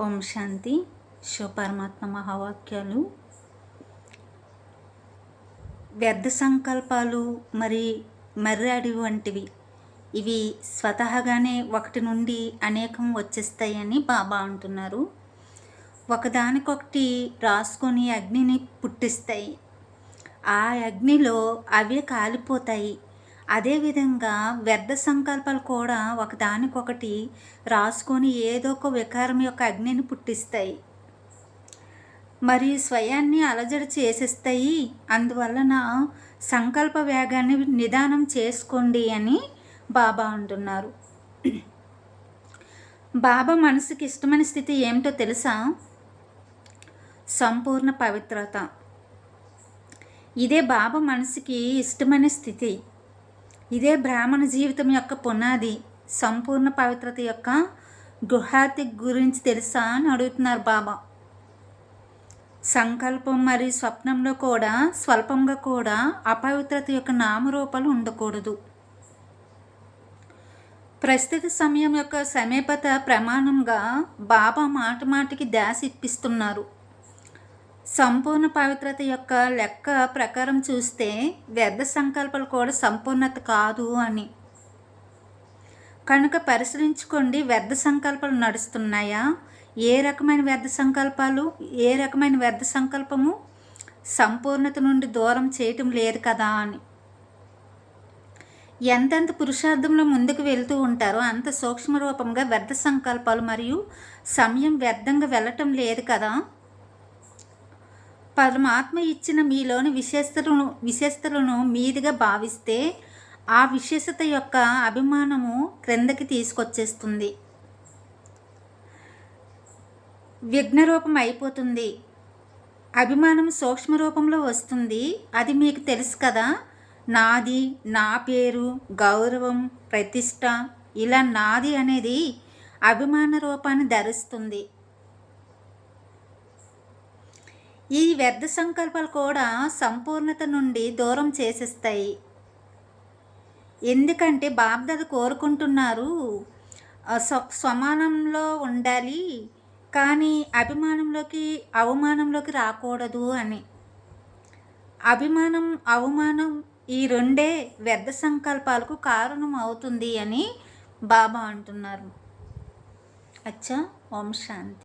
ఓం శాంతి. శివపరమాత్మ మహావాక్యాలు. వ్యర్థ సంకల్పాలు మరి మర్రాడి వంటివి. ఇవి స్వతహాగానే ఒకటి నుండి అనేకం వచ్చేస్తాయని బాబా అంటున్నారు. ఒకదానికొకటి రాసుకొని అగ్నిని పుట్టిస్తాయి. ఆ అగ్నిలో అవే కాలిపోతాయి. అదేవిధంగా వ్యర్థ సంకల్పాలు కూడా ఒకదానికొకటి రాసుకొని ఏదో ఒక వికారం యొక్క అగ్నిని పుట్టిస్తాయి. మరియు స్వయాన్ని అలజడి చేసేస్తాయి. అందువలన సంకల్ప వేగాన్ని నిదానం చేసుకోండి అని బాబా అంటున్నారు. బాబా మనసుకి ఇష్టమైన స్థితి ఏమిటో తెలుసా? సంపూర్ణ పవిత్రత. ఇదే బాబా మనసుకి ఇష్టమైన స్థితి. ఇదే బ్రాహ్మణ జీవితం యొక్క పునాది. సంపూర్ణ పవిత్రత యొక్క గృహాతి గురించి తెలుసా అని అడుగుతున్నారు బాబా. సంకల్పం మరియు స్వప్నంలో కూడా స్వల్పంగా కూడా అపవిత్రత యొక్క నామరూపాలు ఉండకూడదు. ప్రస్తుత సమయం యొక్క సమీపత ప్రమాణంగా బాబా మాట మాటికి దాసి ఇప్పిస్తున్నారు. సంపూర్ణ పవిత్రత యొక్క లెక్క ప్రకారం చూస్తే వ్యర్థ సంకల్పాలు కూడా సంపూర్ణత కాదు అని. కనుక పరిశీలించుకోండి వ్యర్థ సంకల్పాలు నడుస్తున్నాయా? ఏ రకమైన వ్యర్థ సంకల్పాలు ఏ రకమైన వ్యర్థ సంకల్పము సంపూర్ణత నుండి దూరం చేయటం లేదు కదా అని. ఎంతెంత పురుషార్థంలో ముందుకు వెళ్తూ ఉంటారో అంత సూక్ష్మ రూపంగా వ్యర్థ సంకల్పాలు మరియు సమయం వ్యర్థంగా వెళ్ళటం లేదు కదా. పరమాత్మ ఇచ్చిన మీలోని విశేషతలను విశేషతలను మీదిగా భావిస్తే ఆ విశేషత యొక్క అభిమానము క్రిందకి తీసుకొచ్చేస్తుంది. విఘ్నరూపం అయిపోతుంది. అభిమానం సూక్ష్మ రూపంలో వస్తుంది. అది మీకు తెలుసు కదా. నాది నా పేరు గౌరవం ప్రతిష్ట ఇలా నాది అనేది అభిమాన రూపాన్ని ధరిస్తుంది. ఈ వ్యర్థ సంకల్పాలు కూడా సంపూర్ణత నుండి దూరం చేసేస్తాయి. ఎందుకంటే బాబ్దాద కోరుకుంటున్నారు స్వమానంలో ఉండాలి కానీ అభిమానంలోకి అవమానంలోకి రాకూడదు అని. అభిమానం అవమానం ఈ రెండే వ్యర్థ సంకల్పాలకు కారణం అవుతుంది అని బాబా అంటున్నారు. అచ్చా ఓం శాంతి.